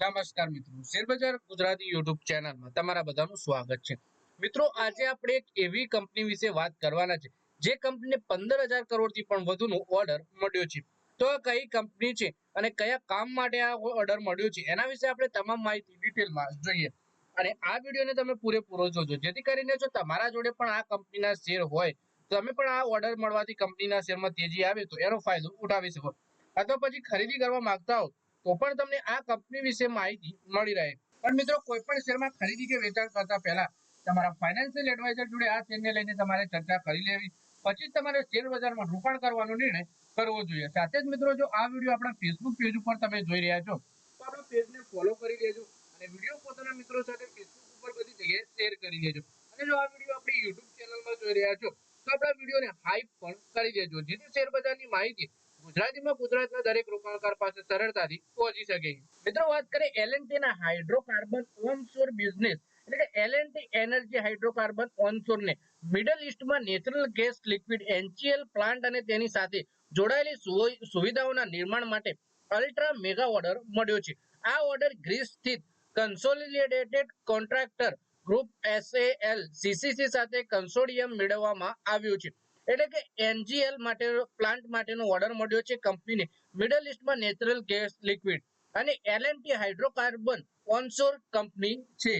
નમસ્કાર મિત્રો. શેરબજાર ગુજરાતી યુટ્યુબ ચેનલમાં તમારા બધાનું સ્વાગત છે. મિત્રો, આજે આપણે એક એવી કંપની વિશે વાત કરવાના છે, જે કંપનીને પંદર હજાર કરોડથી પણ વધુનો ઓર્ડર મળ્યો છે. તો આ કઈ કંપની છે અને કયા કામ માટે આ ઓર્ડર મળ્યો છે, એના વિશે આપણે તમામ માહિતી ડિટેલમાં જોઈએ. અને આ વિડીયોને તમે પૂરેપૂરો જોજો. જેથી કરીને જો તમારા જોડે પણ આ કંપનીના શેર હોય, તો તમે પણ આ ઓર્ડર મળવાથી કંપનીના શેરમાં તેજી આવે તો એનો ફાયદો ઉઠાવી શકો. અથવા પછી ખરીદી કરવા માંગતા હો તો પણ તમને આ કંપની વિશે માહિતી મળી રહે. પણ મિત્રો કોઈ પણ શેરમાં ખરીદી કે વેચાણ કરતા પહેલા તમારા ફાઇનાન્શિયલ એડવાઇઝર જોડે આ શેરને લઈને તમારે ચર્ચા કરી લેવી. પછી જ તમારે શેર બજારમાં રોકાણ કરવાનો નિર્ણય કરવો જોઈએ. સાથે જ મિત્રો, જો આ વીડિયો આપણા ફેસબુક પેજ ઉપર તમે જોઈ રહ્યા છો, તો આપણા પેજને ફોલો કરી લેજો અને વીડિયો પોતાના મિત્રો સાથે ફેસબુક ઉપર બધી જગ્યાએ શેર કરી દેજો. અને જો આ વીડિયો આપણી યુટ્યુબ ચેનલમાં જોઈ રહ્યા છો, તો આપણા વિડીયોને હાઈપ પણ કરી દેજો. જેથી શેર બજારની માહિતી ગુજરાતીમાં ગુજરાતના દરેક રોકાણકાર પાસે સરળતાથી પહોંચી શકે મિત્રો, વાત કરીએ એલએનટી ના હાઇડ્રોકાર્બન ઓનશોર બિઝનેસ એટલે કે એલએનટી એનર્જી હાઇડ્રોકાર્બન ઓનશોર ને middle ઇસ્ટમાં natural gas liquid NGL plant અને તેની સાથે જોડાયેલી સુવિ- સુવિધાઓના નિર્માણ માટે અલ્ટ્રા મેગા ઓર્ડર મળ્યો છે. આ ઓર્ડર ગ્રીસ સ્થિત consolidated contractor group SAL CCC સાથે કન્સોડિયમ મેળવવામાં આવ્યું છે. એટલે કે એનજીએલ માટે પ્લાન્ટ માટેનો ઓર્ડર મળ્યો છે કંપનીને. મિડલ ઇસ્ટમાં નેચરલ ગેસ લિક્વિડ અને એલએનટી હાઇડ્રોકાર્બન ઓનશોર કંપની છે.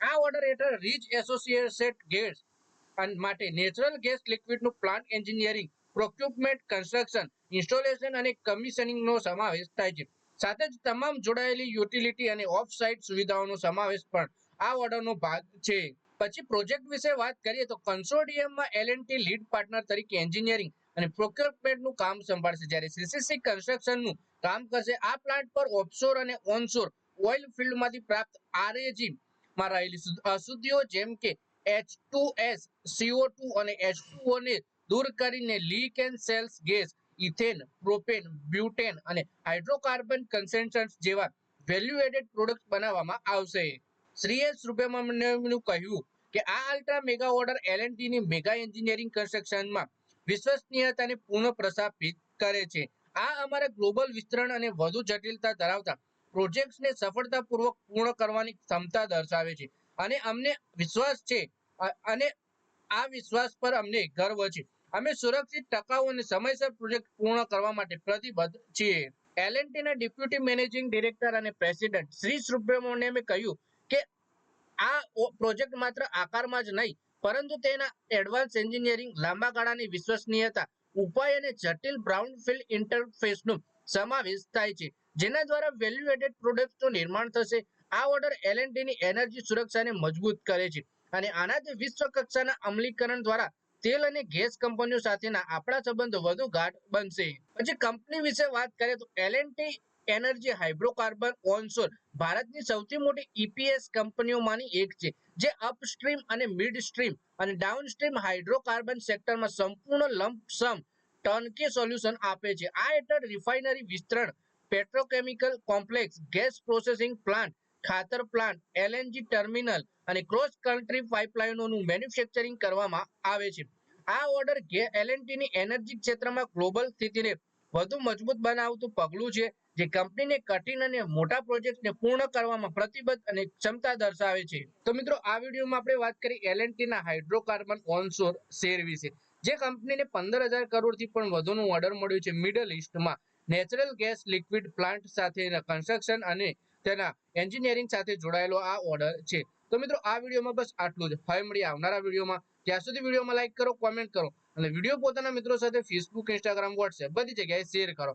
આ ઓર્ડર હેઠળ રીચ એસોસિએટેડ ગેસ માટે natural gas લિક્વિડનું plant engineering procurement construction installation અને કમિશનિંગનો સમાવેશ થાય છે. સાથે જ તમામ જોડાયેલી યુટિલિટી અને ઓફ સાઇટ સુવિધાઓનો સમાવેશ પણ આ ઓર્ડરનો ભાગ છે. પછી પ્રોજેક્ટ વિશે વાત કરીએ તો કન્સોર્ટિયમમાં L and T lead partner તરીકે એન્જિનિયરિંગ અને પ્રોક્યોરમેન્ટનું કામ સંભાળશે. જ્યારે સીસીસી કન્સ્ટ્રક્શનનું કામ કરશે, આ પ્લાન્ટ પર ઓફશોર અને ઓનશોર ઓઇલ ફિલ્ડમાંથી પ્રાપ્ત આરએજી માં રહેલી અશુદ્ધિઓ જેમ કે H two S CO two અને એચ ટુ ને દૂર કરીને leak and sales gas ethane propane butane અને હાઇડ્રોકાર્બન કન્સેન્ટ્રન્ટ્સ જેવા વેલ્યુ એડેડ પ્રોડક્ટ બનાવવામાં આવશે. શ્રી સુબ્રમણ્યમનું કહ્યું કે આ અલ્ટ્રા મેગા ઓર્ડર એલએનટી ની મેગા એન્જિનિયરિંગ કન્સ્ટ્રક્શનમાં વિશ્વસનીયતાને પૂર્ણ પ્રસ્થાપિત કરે છે. આ અમારા ગ્લોબલ વિસ્તરણ અને વધુ જટિલતા ધરાવતા પ્રોજેક્ટ્સને સફળતાપૂર્વક પૂર્ણ કરવાની ક્ષમતા દર્શાવે છે. અને અમને વિશ્વાસ છે અને આ વિશ્વાસ પર અમને ગર્વ છે. અમે સુરક્ષિત ટકાઉ અને સમયસર પ્રોજેક્ટ પૂર્ણ કરવા માટે પ્રતિબદ્ધ છીએ. એલએનટી ના ડેપ્યુટી મેનેજિંગ ડિરેક્ટર અને પ્રેસિડેન્ટ શ્રી સુબ્રમણ્યમે કહ્યું કે આ પ્રોજેક્ટ માત્ર આકારમાં જ નહીં, પરંતુ તેના એડવાન્સ એન્જિનિયરિંગ લાંબા ગાળાની વિશ્વસનીયતા, ઉપાય અને જટિલ બ્રાઉનફિલ્ડ ઇન્ટરફેસનો સમાવેશ થાય છે, જેના દ્વારા વેલ્યુ એડેડ પ્રોડક્ટ્સનું નિર્માણ થશે. આ ઓર્ડર એલએનટીની એનર્જી સુરક્ષાને મજબૂત કરે છે અને આનાથી વિશ્વ કક્ષાના અમલીકરણ દ્વારા તેલ અને ગેસ કંપનીઓ સાથેના આપણા સંબંધો વધુ ગાઢ બનશે. પછી કંપની વિશે વાત કરીએ તો એલએનટી એનર્જી હાઇડ્રોકાર્બન ઓનશોર ભારતની સૌથી મોટી ઈપીએસ કંપનીઓમાંની એક છે, જે અપસ્ટ્રીમ અને મિડસ્ટ્રીમ અને ડાઉનસ્ટ્રીમ હાઇડ્રોકાર્બન સેક્ટરમાં સંપૂર્ણ લંપસમ ટર્નકી સોલ્યુશન આપે છે. આ હેઠળ રિફાઇનરી વિસ્તરણ, petrochemical complex, gas processing plant, ખાતર પ્લાન્ટ, એલએનજી ટર્મિનલ અને ક્રોસ કન્ટ્રી પાઇપલાઇનોનું મેન્યુફેક્ચરિંગ કરવામાં આવે છે. આ ઓર્ડર એલએનટીની એનર્જી ક્ષેત્રમાં ગ્લોબલ સ્થિતિને વધુ મજબૂત બનાવતું પગલું છે. જે કંપનીને કઠિન અને મોટા પ્રોજેક્ટને પૂર્ણ કરવામાં પ્રતિબદ્ધ અને ક્ષમતા દર્શાવે છે. તો મિત્રો, આ વિડીયોમાં આપણે વાત કરી એલએનટી ના હાઇડ્રોકાર્બન ઓનશોર શેર વિશે. જે કંપનીને પંદર હજાર કરોડથી પણ વધુનું ઓર્ડર મળ્યું છે મિડલ ઇસ્ટમાં નેચરલ ગેસ લિક્વિડ પ્લાન્ટ સાથેના કન્સ્ટ્રક્શન અને તેના એન્જિનિયરિંગ સાથે જોડાયેલો આ ઓર્ડર છે. તો મિત્રો, આ વિડીયોમાં બસ આટલું જ. હવે મળીએ આવનારા વિડીયોમાં. ત્યાં સુધી વિડીયોમાં લાઇક કરો કોમેન્ટ કરો. અને વીડિયો પોતાના મિત્રો સાથે ફેસબુક ઇન્સ્ટાગ્રામ વોટ્સએપ બધી જગ્યાએ શેર કરો.